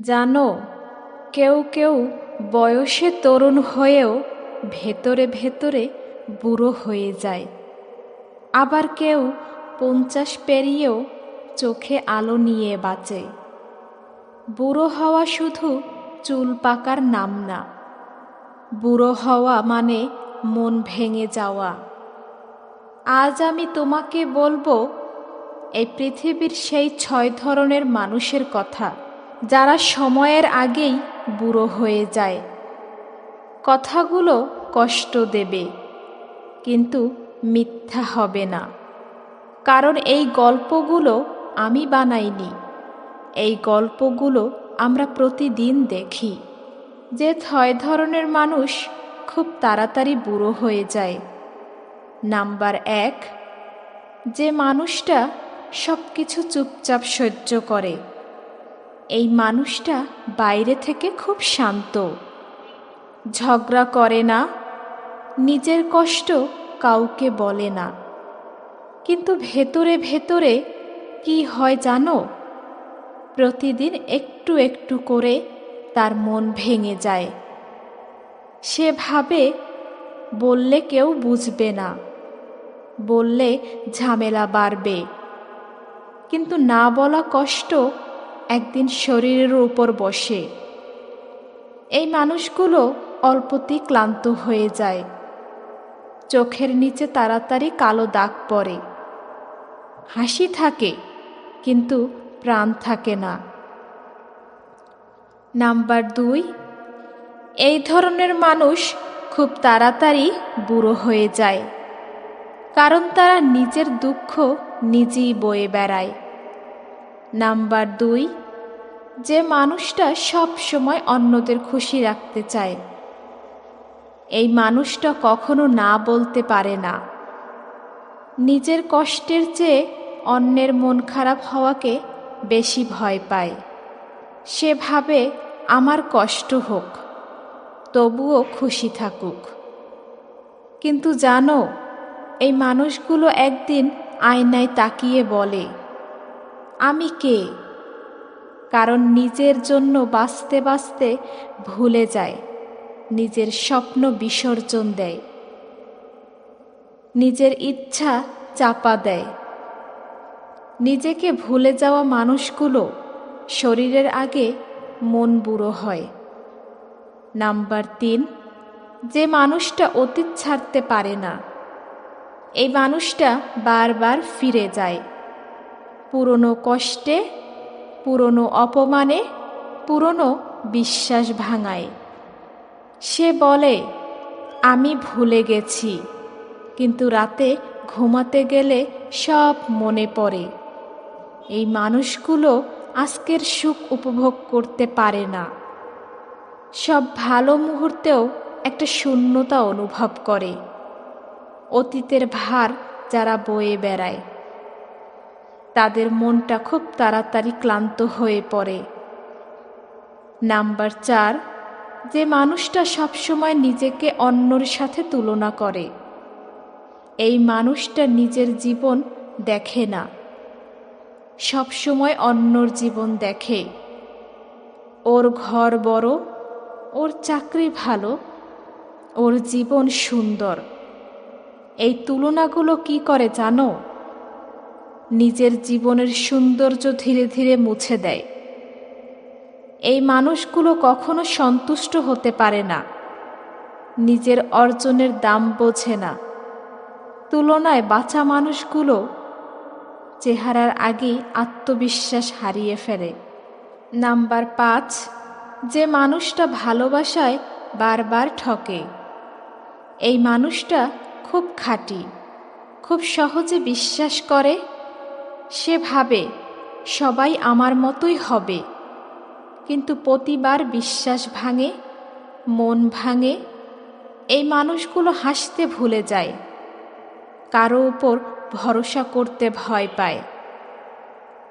জানো, কেউ কেউ বয়সে তরুণ হয়েও ভেতরে ভেতরে বুড়ো হয়ে যায়। আবার কেউ পঞ্চাশ পেরিয়েও চোখে আলো নিয়ে বাঁচে। বুড়ো হওয়া শুধু চুল পাকার নাম না। বুড়ো হওয়া মানে মন ভেঙে যাওয়া। আজ আমি তোমাকে বলব, এই পৃথিবীর সেই ছয় ধরনের মানুষের কথা। যারা সময়ের আগেই বুড়ো হয়ে যায়। কথাগুলো কষ্ট দেবে, কিন্তু মিথ্যা হবে না। কারণ এই গল্পগুলো আমি বানাইনি। এই গল্পগুলো আমরা প্রতিদিন দেখি। যে ছয় ধরনের মানুষ খুব তাড়াতাড়ি বুড়ো হয়ে যায়। নাম্বার এক, যে মানুষটা সব কিছু চুপচাপ সহ্য করে। এই মানুষটা বাইরে থেকে খুব শান্ত। ঝগড়া করে না, নিজের কষ্ট কাউকে বলে না। কিন্তু ভেতরে ভেতরে কি হয় জানো? প্রতিদিন একটু একটু করে তার মন ভেঙে যায়। সে ভাবে, বললে কেউ বুঝবে না। বললে ঝামেলা বাড়বে। কিন্তু না বলা কষ্ট একদিন শরীরের উপর বসে। এই মানুষগুলো অল্পতেই ক্লান্ত হয়ে যায়। চোখের নিচে তাড়াতাড়ি কালো দাগ পড়ে। হাসি থাকে, কিন্তু প্রাণ থাকে না। নাম্বার দুই, এই ধরনের মানুষ খুব তাড়াতাড়ি বুড়ো হয়ে যায়, কারণ তারা নিজের দুঃখ নিজেই বয়ে বেড়ায়। নাম্বার দুই যে মানুষটা সব সময় অন্যদের খুশি রাখতে চায়। এই মানুষটা কখনো না বলতে পারে না। নিজের কষ্টের চেয়ে অন্যের মন খারাপ হওয়াকে বেশি ভয় পায়। সে ভাবে, আমার কষ্ট হোক, তবুও খুশি থাকুক। কিন্তু জানো, এই মানুষগুলো একদিন আয়নায় তাকিয়ে বলে, আমি কে? কারণ নিজের জন্য বাঁচতে বাঁচতে ভুলে যায়। নিজের স্বপ্ন বিসর্জন দেয়। নিজের ইচ্ছা চাপা দেয়। নিজেকে ভুলে যাওয়া মানুষগুলো শরীরের আগে মন বুড়ো হয়। নাম্বার তিন, যে মানুষটা অতীত ছাড়তে পারে না, এই মানুষটা বারবার ফিরে যায়। পুরনো কষ্টে পুরনো অপমানে, পুরনো বিশ্বাস ভাঙায়। সে বলে, আমি ভুলে গেছি, কিন্তু রাতে ঘুমাতে গেলে সব মনে পড়ে। এই মানুষগুলো আজকের সুখ উপভোগ করতে পারে না। সব ভালো মুহূর্তেও একটা শূন্যতা অনুভব করে। অতীতের ভার যারা বয়ে বেড়ায় তাদের মনটা খুব তাড়াতাড়ি ক্লান্ত হয়ে পড়ে। নাম্বার চার, যে মানুষটা সবসময় নিজেকে অন্যর সাথে তুলনা করে। এই মানুষটা নিজের জীবন দেখে না। সবসময় অন্যর জীবন দেখে। ওর ঘর বড়, ওর চাকরি ভালো, ওর জীবন সুন্দর। এই তুলনাগুলো কি করে জানো? নিজের জীবনের সৌন্দর্য ধীরে ধীরে মুছে দেয়। এই মানুষগুলো কখনো সন্তুষ্ট হতে পারে না। নিজের অর্জনের দাম বোঝে না। তুলনায় বাঁচা মানুষগুলো চেহারার আগেই আত্মবিশ্বাস হারিয়ে ফেলে। নাম্বার পাঁচ, যে মানুষটা ভালোবাসায় বারবার ঠকে। এই মানুষটা খুব খাঁটি, খুব সহজে বিশ্বাস করে সে ভাবে, সবাই আমার মতোই হবে। কিন্তু প্রতিবার বিশ্বাস ভাঙে, মন ভাঙে, এই মানুষগুলো হাসতে ভুলে যায়। কারও উপর ভরসা করতে ভয় পায়।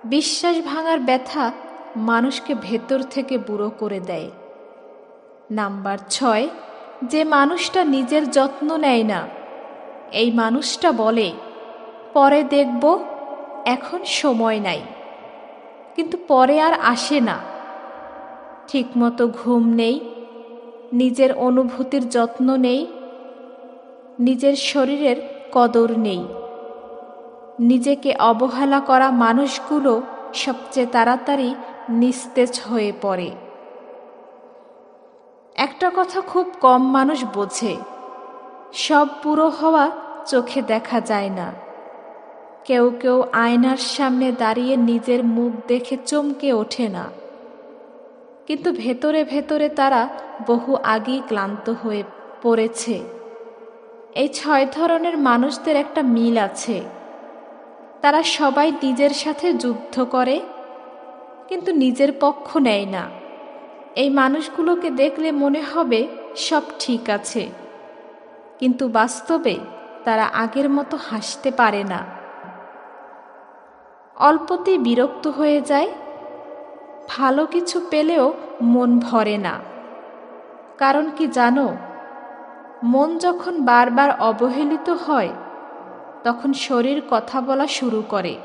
বিশ্বাস ভাঙার ব্যথা মানুষকে ভেতর থেকে বুড়ো করে দেয়। নাম্বার ছয়, যে মানুষটা নিজের যত্ন নেয় না, এই মানুষটা বলে, পরে দেখব এখন সময় নাই। কিন্তু পরে আর আসে না। ঠিকমতো ঘুম নেই, নিজের অনুভূতির যত্ন নেই, নিজের শরীরের কদর নেই। নিজেকে অবহেলা করা মানুষগুলো সবচেয়ে তাড়াতাড়ি নিস্তেজ হয়ে পড়ে। একটা কথা খুব কম মানুষ বোঝে, সব পুরো হওয়া চোখে দেখা যায় না। কেউ কেউ আয়নার সামনে দাঁড়িয়ে নিজের মুখ দেখে চমকে ওঠে না। কিন্তু ভেতরে ভেতরে তারা বহু আগেই ক্লান্ত হয়ে পড়েছে। এই ছয় ধরনের মানুষদের একটা মিল আছে। তারা সবাই নিজের সাথে যুদ্ধ করে, কিন্তু নিজের পক্ষ নেয় না। এই মানুষগুলোকে দেখলে মনে হবে সব ঠিক আছে। কিন্তু বাস্তবে তারা আগের মতো হাসতে পারে না। অল্পতেই বিরক্ত হয়ে যায়। ভালো কিছু পেলেও মন ভরে না। কারণ কি জানো? মন যখন বারবার অবহেলিত হয়, তখন শরীর কথা বলা শুরু করে।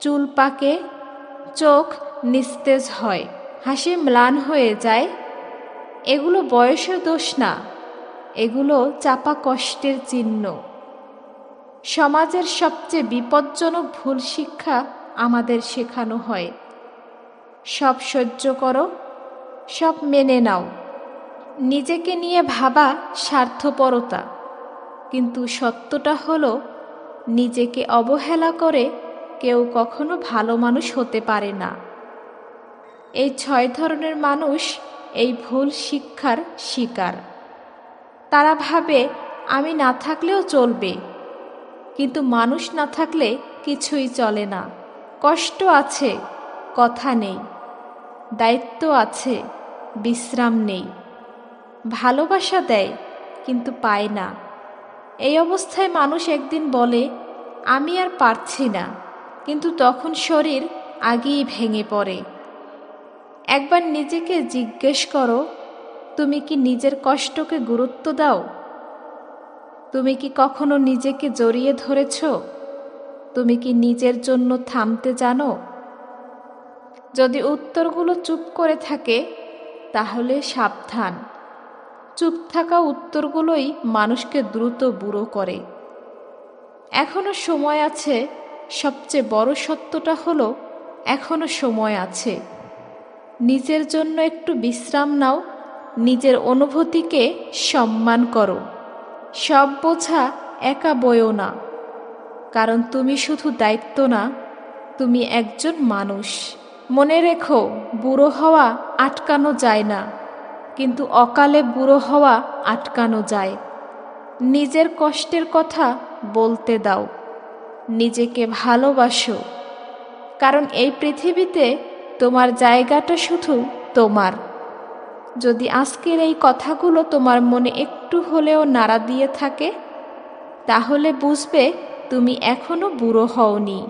চুল পাকে, চোখ নিস্তেজ হয়, হাসি ম্লান হয়ে যায়। এগুলো বয়সের দোষ না, এগুলো চাপা কষ্টের চিহ্ন। সমাজের সবচেয়ে বিপজ্জনক ভুল শিক্ষা আমাদের শেখানো হয়। সব সহ্য করো, সব মেনে নাও। নিজেকে নিয়ে ভাবা স্বার্থপরতা, কিন্তু সত্যটা হলো নিজেকে অবহেলা করে কেউ কখনো ভালো মানুষ হতে পারে না। এই ছয় ধরনের মানুষ এই ভুল শিক্ষার শিকার। তারা ভাবে, আমি না থাকলেও চলবে। কিন্তু মানুষ না থাকলে কিছুই চলে না। কষ্ট আছে, কথা নেই, দায়িত্ব আছে, বিশ্রাম নেই। ভালোবাসা দেয়, কিন্তু পায় না। এই অবস্থায় মানুষ একদিন বলে, আমি আর পারছি না। কিন্তু তখন শরীর আগেই ভেঙে পড়ে। একবার নিজেকে জিজ্ঞেস করো, তুমি কি নিজের কষ্টকে গুরুত্ব দাও? তুমি কি কখনো নিজেকে জড়িয়ে ধরেছ? তুমি কি নিজের জন্য থামতে জানো? যদি উত্তরগুলো চুপ করে থাকে, তাহলে সাবধান। চুপ থাকা উত্তরগুলোই মানুষকে দ্রুত বুড়ো করে। এখনও সময় আছে, সবচেয়ে বড় সত্যটা হলো, এখনও সময় আছে। নিজের জন্য একটু বিশ্রাম নাও, নিজের অনুভূতিকে সম্মান করো। সব বোঝা একা বয়েও না। কারণ তুমি শুধু দায়িত্ব না, তুমি একজন মানুষ। মনে রেখো, বুড়ো হওয়া আটকানো যায় না, কিন্তু অকালে বুড়ো হওয়া আটকানো যায়। নিজের কষ্টের কথা বলতে দাও, নিজেকে ভালোবাসো। কারণ এই পৃথিবীতে তোমার জায়গাটা শুধু তোমার। যদি আজকের এই কথাগুলো তোমার মনে একটু হলেও নাড়া দিয়ে থাকে, তাহলে বুঝবে তুমি এখনও বুড়ো হওনি।